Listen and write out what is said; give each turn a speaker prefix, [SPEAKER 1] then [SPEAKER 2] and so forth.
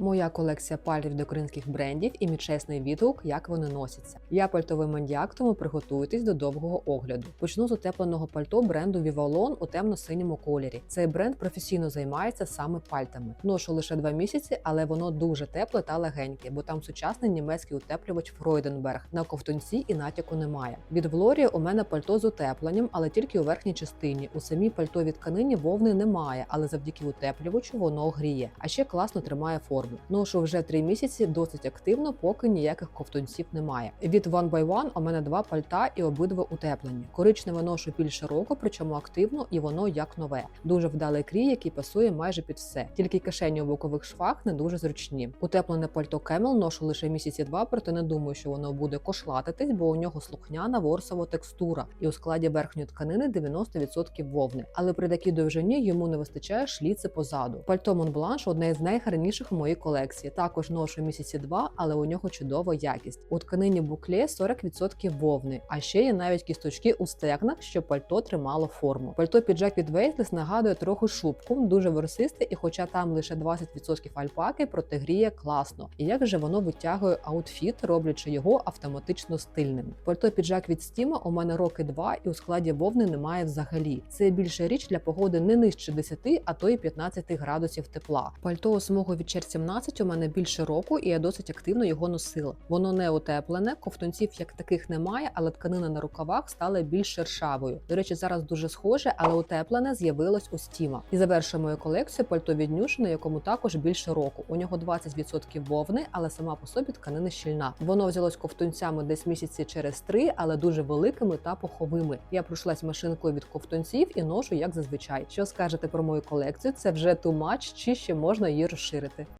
[SPEAKER 1] Моя колекція пальтів до українських брендів і мій чесний відгук, як вони носяться. Я пальтовий мандіак, тому приготуйтесь до довгого огляду. Почну з утепленого пальто бренду Vivallon у темно-синьому кольорі. Цей бренд професійно займається саме пальтами. Ношу лише два місяці, але воно дуже тепле та легеньке, бо там сучасний німецький утеплювач Freudenberg. На ковтунці і натяку немає. Від Влорі у мене пальто з утепленням, але тільки у верхній частині. У самій пальтовій тканині вовни немає, але завдяки утеплювачу воно гріє. А ще класно тримає форму. Ношу вже три місяці досить активно, поки ніяких ковтунців немає. Від One by One у мене два пальта і обидва утеплені. Коричневе ношу більше року, причому активно, і воно як нове. Дуже вдалий крій, який пасує майже під все. Тільки кишені у бокових швах не дуже зручні. Утеплене пальто Camel ношу лише місяці два, проте не думаю, що воно буде кошлатитись, бо у нього слухняна ворсова текстура, і у складі верхньої тканини 90% вовни. Але при такій довжині йому не вистачає шліци позаду. Пальто Montblanc – одне з найгарніших у моїй колекції. Також ношу місяці два, але у нього чудова якість. У тканині букле 40% вовни, а ще є навіть кісточки у стегнах, щоб пальто тримало форму. Пальто піджак від Weightless нагадує трохи шубку, дуже ворсисте, і хоча там лише 20% альпаки, проте гріє класно. І як же воно витягує аутфіт, роблячи його автоматично стильним. Пальто піджак від Стіма у мене роки два, і у складі вовни немає взагалі. Це більша річ для погоди не нижче 10, а то й 15 градусів тепла. Пальто у смугу від Чер 17 у мене більше року, і я досить активно його носила. Воно не утеплене, ковтунців як таких немає, але тканина на рукавах стала більш шершавою. До речі, зараз дуже схоже, але утеплене з'явилось у Стіма. І завершує мою колекцію пальто від Нюш, на якому також більше року. У нього 20% вовни, але сама по собі тканина щільна. Воно взялось ковтунцями десь місяці через три, але дуже великими та пуховими. Я пройшлась машинкою від ковтунців і ношу як зазвичай. Що скажете про мою колекцію? Це вже too much, чи ще можна її розширити?